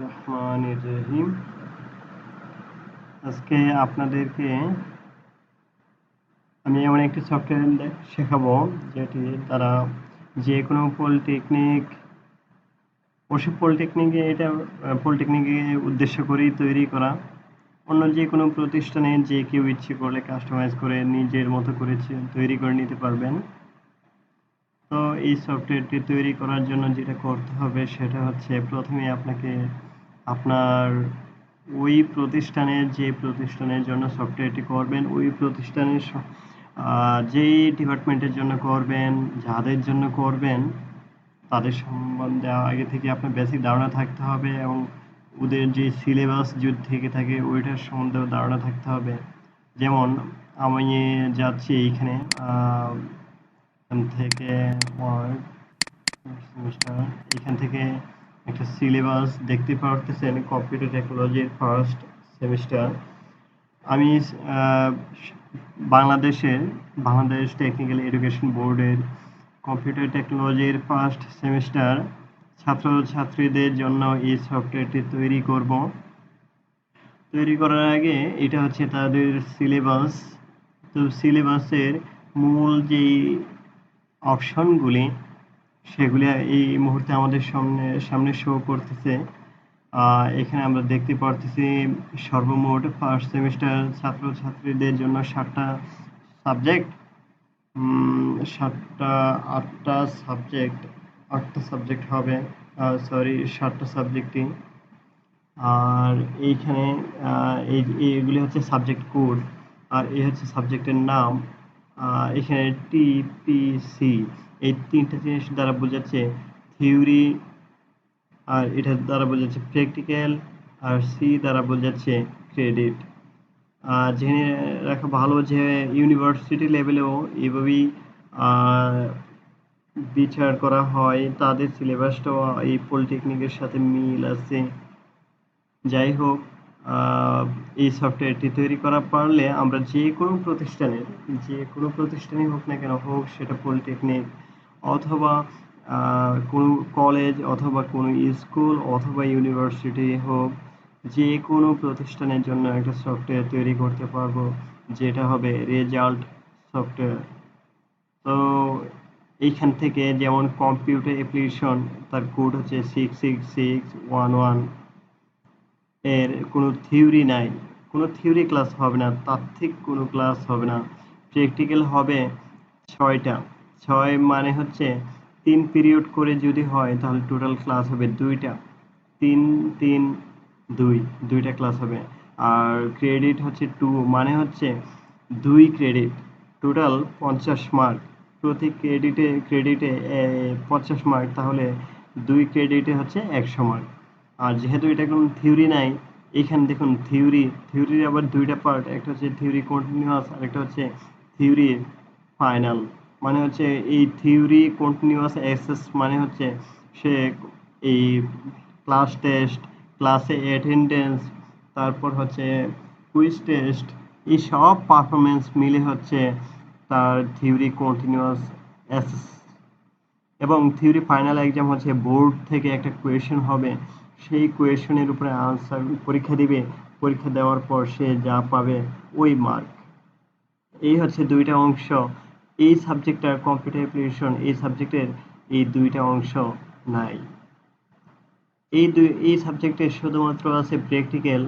রহমানির রহিম আজকে আপনাদেরকে আমি এমন একটি সফটওয়্যার শেখাবো, যেটি তারা যে কোনো পলিটেকনিক অবশ্য পলিটেকনিকে এটা পলিটেকনিকে উদ্দেশ্য করেই তৈরি করা। অন্য যে কোনো প্রতিষ্ঠানে যে কেউ ইচ্ছে করলে কাস্টমাইজ করে নিজের মতো করে তৈরি করে নিতে পারবেন। তো এই সফটওয়্যারটি তৈরি করার জন্য যেটা করতে হবে সেটা হচ্ছে প্রথমে আপনাকে আপনার ওই প্রতিষ্ঠানের যে প্রতিষ্ঠানের জন্য সফটওয়্যারটি করবেন, ওই প্রতিষ্ঠানের যেই ডিপার্টমেন্টের জন্য করবেন, যাদের জন্য করবেন, তাদের সম্বন্ধে আগে থেকে আপনার বেসিক ধারণা থাকতে হবে এবং ওদের যে সিলেবাস যদি থেকে থাকে ওইটার সম্বন্ধেও ধারণা থাকতে হবে। যেমন আমি যাচ্ছি এইখানে থেকে সেমিস্টার এখান থেকে একটা সিলেবাস দেখতে পারতেছেন কম্পিউটার টেকনোলজির ফার্স্ট সেমিস্টার আমি বাংলাদেশের, বাংলাদেশ টেকনিক্যাল এডুকেশন বোর্ডের কম্পিউটার টেকনোলজির ফার্স্ট সেমিস্টার ছাত্রছাত্রীদের জন্য এই সফটওয়্যারটি তৈরি করব। তৈরি করার আগে এটা হচ্ছে তাদের সিলেবাস তো সিলেবাসের মূল যেই অপশনগুলি, সেগুলি এই মুহূর্তে আমাদের সামনে সামনে শো করতেছে। এখানে আমরা দেখতে পারতেছি সর্বমোট ফার্স্ট সেমিস্টার ছাত্রছাত্রীদের জন্য সাতটা সাবজেক্ট সাতটা, আটটা সাবজেক্ট আটটা সাবজেক্ট হবে সরি সাতটা সাবজেক্টই আর এইখানে এই, এইগুলি হচ্ছে সাবজেক্ট কোড আর এই হচ্ছে সাবজেক্টের নাম। এখানে টিপিসি এই তিনটা জিনিস দ্বারা বোঝাচ্ছে থিওরি, আর এটা দ্বারা বোঝাচ্ছে প্র্যাকটিক্যাল, আর সি দ্বারা বোঝাচ্ছে ক্রেডিট। আর জেনে রাখা ভালো যে ইউনিভার্সিটি লেভেলেও এভাবেই বিচার করা হয়, তাদের সিলেবাসটাও এই পলিটেকনিকের সাথে মিল আছে। যাই হোক এই সফটওয়্যারটি তৈরি করা পারলে আমরা যে কোনো প্রতিষ্ঠানের, যে কোনো প্রতিষ্ঠানই হোক না কেন হোক, সেটা পলিটেকনিক অথবা কোনো কলেজ অথবা কোনো স্কুল অথবা ইউনিভার্সিটি হোক, যে কোনো প্রতিষ্ঠানের জন্য একটা সফটওয়্যার তৈরি করতে পারব, যেটা হবে রেজাল্ট সফটওয়্যার তো এইখান থেকে যেমন কম্পিউটার অ্যাপ্লিকেশন তার কোড হচ্ছে six six six one one এর কোনো থিওরি নাই। কোনো থিওরি ক্লাস হবে না তাত্ত্বিক কোনো ক্লাস হবে না। প্র্যাকটিক্যাল হবে ছয়টা। ছয় মানে হচ্ছে তিন পিরিয়ড করে যদি হয়, তাহলে টোটাল ক্লাস হবে দুইটা। তিন তিন, দুই, দুইটা ক্লাস হবে। আর ক্রেডিট হচ্ছে টু মানে হচ্ছে দুই ক্রেডিট টোটাল পঞ্চাশ মার্ক প্রতি ক্রেডিটে ক্রেডিটে পঞ্চাশ মার্ক তাহলে দুই ক্রেডিটে হচ্ছে একশো মার্ক আর যেহেতু এটা কোনো থিওরি নাই এখানে দেখুন থিওরি থিওরির আবার দুইটা পার্ট একটা হচ্ছে থিওরি কন্টিনিউয়াস আর একটা হচ্ছে থিওরি ফাইনাল মানে হচ্ছে এই থিওরি কন্টিনিউয়াস অ্যাক্সেস মানে হচ্ছে সে এই ক্লাস টেস্ট ক্লাসে অ্যাটেন্ডেন্স তারপর হচ্ছে কুইজ টেস্ট এই সব পারফরমেন্স মিলে হচ্ছে তার থিওরি কন্টিনিউয়াস অ্যাসেস এবং থিওরি ফাইনাল এক্সাম হচ্ছে বোর্ড থেকে একটা কোয়েশন হবে। সেই কোয়েশনের উপরে আনসার পরীক্ষা দিবে। পরীক্ষা দেওয়ার পর সে যা পাবে ওই মার্ক এই হচ্ছে দুইটা অংশ। এই সাবজেক্টটার কম্পিউটার অ্যাপ্লিকেশন এই সাবজেক্টের এই দুইটা অংশ নাই। এই দুই, এই সাবজেক্টে শুধুমাত্র আছে প্র্যাকটিক্যাল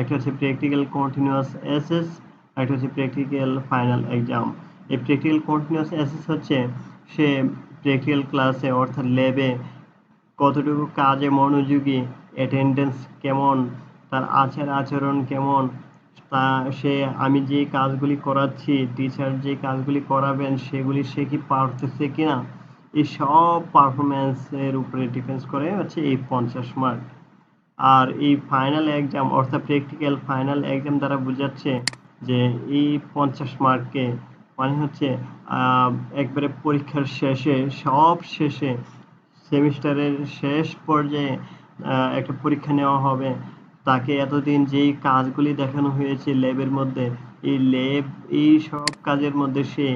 একটা হচ্ছে প্র্যাকটিক্যাল কন্টিনিউয়াস এসএস একটা হচ্ছে প্র্যাকটিক্যাল ফাইনাল এক্সাম এই প্র্যাকটিক্যাল কন্টিনিউয়াস এসএস হচ্ছে সে প্র্যাকটিক্যাল ক্লাসে অর্থাৎ ল্যাবে কতটুকু কাজে মনোযোগী অ্যাটেন্ডেন্স কেমন, তার আচার আচরণ কেমন, তা সে আমি যে কাজগুলি করাচ্ছি টিচার যে কাজগুলি করাবেন, সেগুলি সে কি পারতেছে কিনা, এই সব পারফরমেন্সের উপরে ডিপেন্ডস করে হচ্ছে এই পঞ্চাশ মার্ক আর এই ফাইনাল এক্সাম অর্থাৎ প্র্যাকটিক্যাল ফাইনাল এক্সাম দ্বারা বোঝাচ্ছে যে এই পঞ্চাশ মার্ককে মানে হচ্ছে একবারে পরীক্ষার শেষে, সব শেষে সেমিস্টারের শেষ পর্যায়ে একটা পরীক্ষা নেওয়া হবে। তাকে এতদিন যেই কাজগুলি দেখানো হয়েছে ল্যাবের মধ্যে, এই ল্যাব, এই সব কাজের মধ্যে সে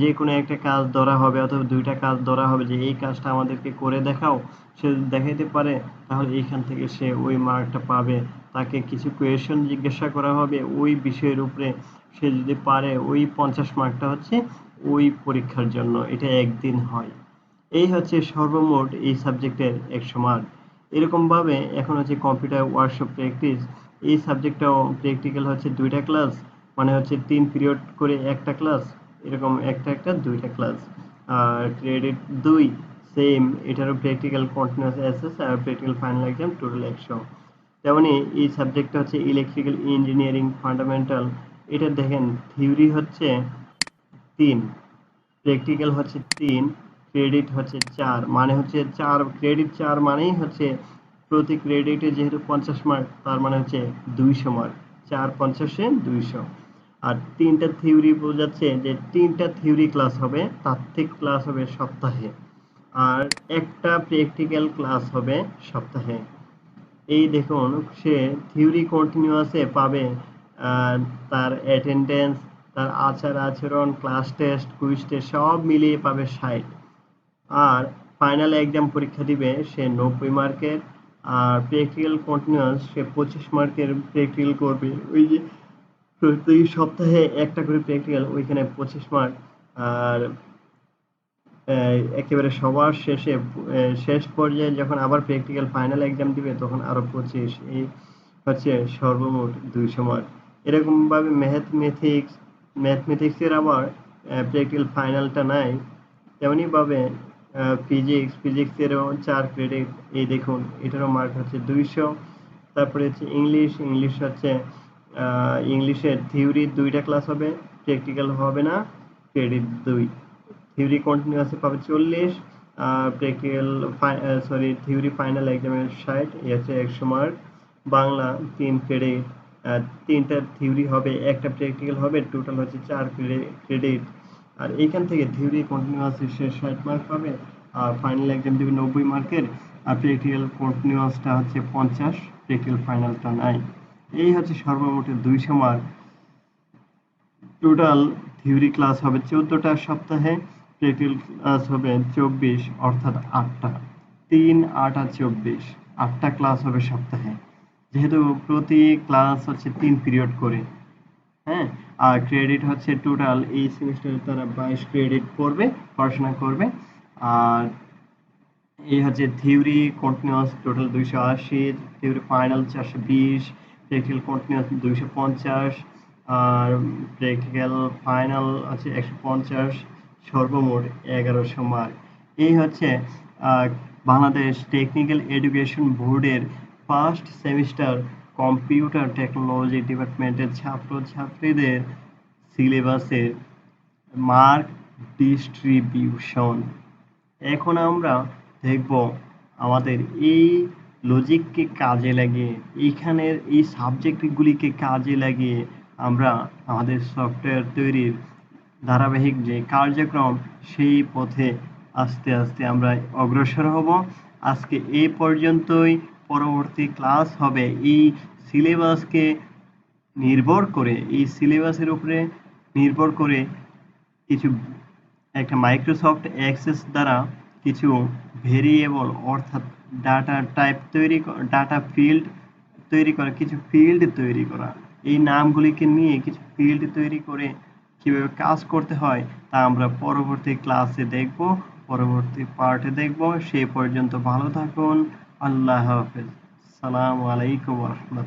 যে কোনো একটা কাজ ধরা হবে অথবা দুইটা কাজ ধরা হবে যে, এই কাজটা আমাদেরকে করে দেখাও, সে দেখাইতে পারে, তাহলে এইখান থেকে সে ওই মার্কটা পাবে। তাকে কিছু কোয়েশন জিজ্ঞাসা করা হবে, ওই বিষয়ের উপরে সে যদি পারে, ওই পঞ্চাশ মার্কটা হচ্ছে ওই পরীক্ষার জন্য। এটা একদিন হয়। এই হচ্ছে সর্বমোট এই সাবজেক্টের একশো মার্ক এরকমভাবে এখন হচ্ছে কম্পিউটার ওয়ার্কশপ প্র্যাকটিস এই সাবজেক্টটাও প্র্যাকটিক্যাল হচ্ছে দুইটা ক্লাস মানে হচ্ছে তিন পিরিয়ড করে একটা ক্লাস এরকম একটা একটা দুইটা ক্লাস আর ক্রেডিট দুই সেম এটারও প্র্যাকটিক্যাল কন্টিনিউয়াস অ্যাসেস আর প্র্যাকটিক্যাল ফাইনাল এক্সাম টোটাল একশো। তেমনি এই সাবজেক্টটা হচ্ছে ইলেকট্রিক্যাল ইঞ্জিনিয়ারিং ফান্ডামেন্টাল এটা দেখেন থিওরি হচ্ছে তিন প্র্যাকটিক্যাল হচ্ছে তিন ক্রেডিট হচ্ছে চার মানে হচ্ছে চার ক্রেডিট চার মানেই হচ্ছে প্রতি ক্রেডিটে যেহেতু পঞ্চাশ মার্ক তার মানে হচ্ছে দুইশো মার্ক চার পঞ্চাশে দুইশো। আর তিনটা থিওরি বোঝাচ্ছে যে তিনটা থিওরি ক্লাস হবে তাত্ত্বিক ক্লাস হবে সপ্তাহে। আর একটা প্র্যাকটিক্যাল ক্লাস হবে সপ্তাহে। এই দেখুন, সে থিওরি কন্টিনিউয়াসে পাবে তার অ্যাটেন্ডেন্স তার আচার আচরণ ক্লাস টেস্ট কুইজ টেস্ট সব মিলিয়ে পাবে ষাট। আর ফাইনাল এক্সাম পরীক্ষা দিবে সে নব্বই মার্কের, আর প্র্যাকটিক্যাল কন্টিনিউয়াস সে পঁচিশ মার্কের প্র্যাকটিক্যাল করবে। ওই যে প্রতি সপ্তাহে একটা করে প্র্যাকটিক্যাল ওইখানে পঁচিশ মার্ক আর একেবারে সবার শেষে শেষ পর্যায়ে যখন আবার প্র্যাকটিক্যাল ফাইনাল এক্সাম দিবে, তখন আরও পঁচিশ, এই হচ্ছে সর্বমোট দুইশো মার্ক এরকমভাবে ম্যাথমেটিক্স ম্যাথমেটিক্সের আবার প্র্যাকটিক্যাল ফাইনালটা নাই। তেমনিভাবে ফিজিক্স ফিজিক্সেরও চার ক্রেডিট এই দেখুন, এটারও মার্ক হচ্ছে দুইশো। তারপরে হচ্ছে ইংলিশ ইংলিশ হচ্ছে ইংলিশের থিওরি দুইটা ক্লাস হবে প্র্যাকটিক্যাল হবে না ক্রেডিট দুই। থিওরি কন্টিনিউয়াসে পাবে চল্লিশ প্র্যাকটিক্যাল সরি থিওরি ফাইনাল এক্সামের ষাট, এই হচ্ছে একশো মার্ক বাংলা তিন ক্রেডিট তিনটা থিওরি হবে, একটা প্র্যাকটিক্যাল হবে টোটাল হচ্ছে চার ক্রেডিট আর এইখান থেকে থিওরি কন্টিনিউয়াসে সে ষাট মার্ক পাবে। আর ফাইনাল এক্সাম দেবে নব্বই মার্কের আর প্র্যাকটিক্যাল কন্টিনিউয়াসটা হচ্ছে পঞ্চাশ প্র্যাকটিক্যাল ফাইনালটা নাই। এই হচ্ছে সর্বমোট দুইশো মার্ক টোটাল থিওরি ক্লাস হবে চোদ্দোটা সপ্তাহে প্র্যাকটিক্যাল ক্লাস হবে চব্বিশ, অর্থাৎ আটটা। তিন, আট আর চব্বিশ, আটটা ক্লাস হবে সপ্তাহে। যেহেতু প্রতি ক্লাস হচ্ছে তিন পিরিয়ড করে। হ্যাঁ? আর ক্রেডিট হচ্ছে টোটাল এই সেমিস্টারে তারা বাইশ ক্রেডিট পড়বে পড়াশোনা করবে। আর এই হচ্ছে থিওরি কন্টিনিউয়াস টোটাল দুইশো আশি থিওরি ফাইনাল চারশো বিশ প্র্যাকটিক্যাল কন্টিনিউয়াস দুইশো পঞ্চাশ, আর প্র্যাকটিক্যাল ফাইনাল আছে একশো পঞ্চাশ, সর্বমোট এগারোশো মার্ক এই হচ্ছে বাংলাদেশ টেকনিক্যাল এডুকেশন বোর্ডের ফার্স্ট সেমিস্টার কম্পিউটার টেকনোলজি ডিপার্টমেন্টের ছাত্রছাত্রীদের সিলেবাসের মার্ক ডিস্ট্রিবিউশন। এখন আমরা দেখব আমাদের এই লজিককে কাজে লাগিয়ে, এইখানের এই সাবজেক্টগুলিকে কাজে লাগিয়ে আমরা আমাদের সফটওয়্যার তৈরির ধারাবাহিক যে কার্যক্রম, সেই পথে আস্তে আস্তে আমরা অগ্রসর হব। আজকে এই পর্যন্তই। পরবর্তী ক্লাস হবে। এই সিলেবাসকে নির্ভর করে, এই সিলেবাসের উপরে নির্ভর করে কিছু একটা মাইক্রোসফট অ্যাক্সেস দ্বারা কিছু ভেরিয়েবল অর্থাৎ ডাটা টাইপ তৈরি ডাটা ফিল্ড তৈরি করা, কিছু ফিল্ড তৈরি করা। এই নামগুলিকে নিয়ে কিছু ফিল্ড তৈরি করে কীভাবে কাজ করতে হয় তা আমরা পরবর্তী ক্লাসে দেখব, পরবর্তী পার্টে দেখব। সেই পর্যন্ত ভালো থাকুন। আল্লাহ হাফেজ। সালামু আলাইকুম রহমতুল্লাহ।